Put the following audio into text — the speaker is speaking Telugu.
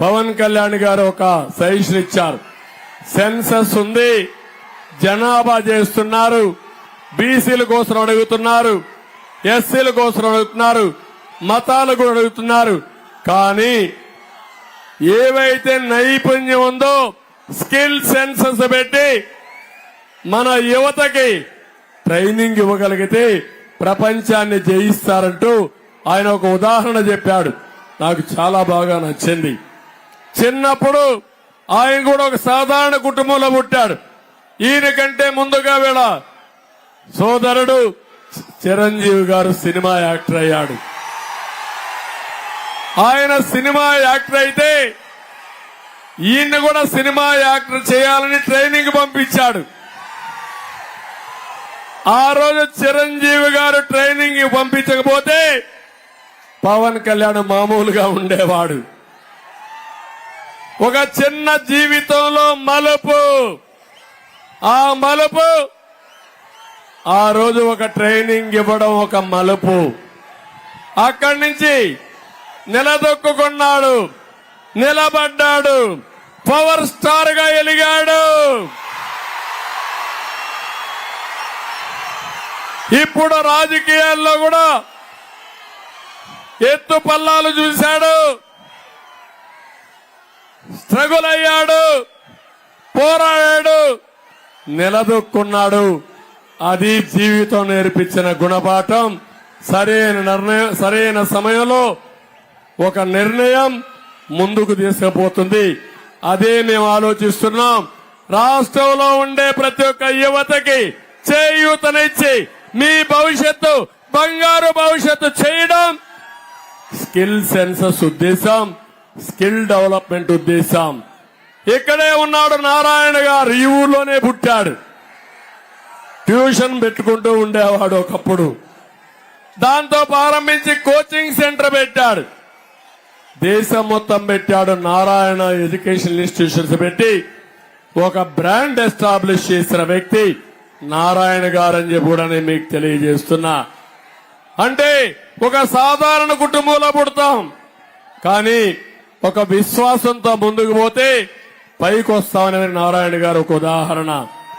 పవన్ కళ్యాణ్ గారు ఒక సజెషన్ ఇచ్చారు. సెన్సస్ ఉంది. జనాభా చేస్తున్నారు. బీసీల కోసం అడుగుతున్నారు. ఎస్సీల కోసం అడుగుతున్నారు. మతాలు కూడా అడుగుతున్నారు. కానీ ఏవైతే నైపుణ్యం ఉందో స్కిల్ సెన్సస్ పెట్టి మన యువతకి ట్రైనింగ్ ఇవ్వగలిగితే ప్రపంచాన్ని జయిస్తారంటూ ఆయన ఒక ఉదాహరణ చెప్పాడు. నాకు చాలా బాగా నచ్చింది. చిన్నప్పుడు ఆయన కూడా ఒక సాధారణ కుటుంబంలో పుట్టాడు. ఈయన కంటే ముందుగా వీళ్ళ సోదరుడు చిరంజీవి గారు సినిమా యాక్టర్ అయ్యాడు. ఆయన సినిమా యాక్టర్ అయితే ఈయన్ని కూడా సినిమా యాక్టర్ చేయాలని ట్రైనింగ్ పంపించాడు. ఆ రోజు చిరంజీవి గారు ట్రైనింగ్ పంపించకపోతే పవన్ కళ్యాణ్ మామూలుగా ఉండేవాడు. ఒక చిన్న జీవితంలో మలుపు. ఆ మలుపు. ఆ రోజు ఒక ట్రైనింగ్ ఇవ్వడం ఒక మలుపు. అక్కడి నుంచి నిలదొక్కుకున్నాడు. నిలబడ్డాడు. పవర్ స్టార్గా ఎలిగాడు. ఇప్పుడు రాజకీయాల్లో కూడా ఎత్తు పల్లాలు చూశాడు. స్ట్రగుల్ అయ్యాడు. పోరాడాడు. నిలదొక్కున్నాడు. అది జీవితం నేర్పించిన గుణపాఠం. సరైన నిర్ణయం సరైన సమయంలో ఒక నిర్ణయం ముందుకు తీసుకుపోతుంది. అదే మేము ఆలోచిస్తున్నాం. రాష్ట్రంలో ఉండే ప్రతి ఒక్క యువతకి చేయూతనిచ్చి మీ భవిష్యత్తు బంగారు భవిష్యత్తు చేయడం స్కిల్ సెన్సస్ ఉద్దేశం స్కిల్ డెవలప్మెంట్ ఉద్దేశం. ఇక్కడే ఉన్నాడు నారాయణ గారు ఈ ఊర్లోనే పుట్టాడు. ట్యూషన్ పెట్టుకుంటూ ఉండేవాడు ఒకప్పుడు. దాంతో ప్రారంభించి కోచింగ్ సెంటర్ పెట్టాడు. దేశం మొత్తం పెట్టాడు నారాయణ ఎడ్యుకేషన్ ఇన్స్టిట్యూషన్స్ పెట్టి. ఒక బ్రాండ్ ఎస్టాబ్లిష్ చేసిన వ్యక్తి నారాయణ గారని చెప్పి కూడా నేను మీకు తెలియజేస్తున్నా. అంటే ఒక సాధారణ కుటుంబంలో పుడతాం. కానీ ఒక విశ్వాసంతో ముందుకు పోతే పైకి వస్తామని నారాయణ గారు ఒక ఉదాహరణ.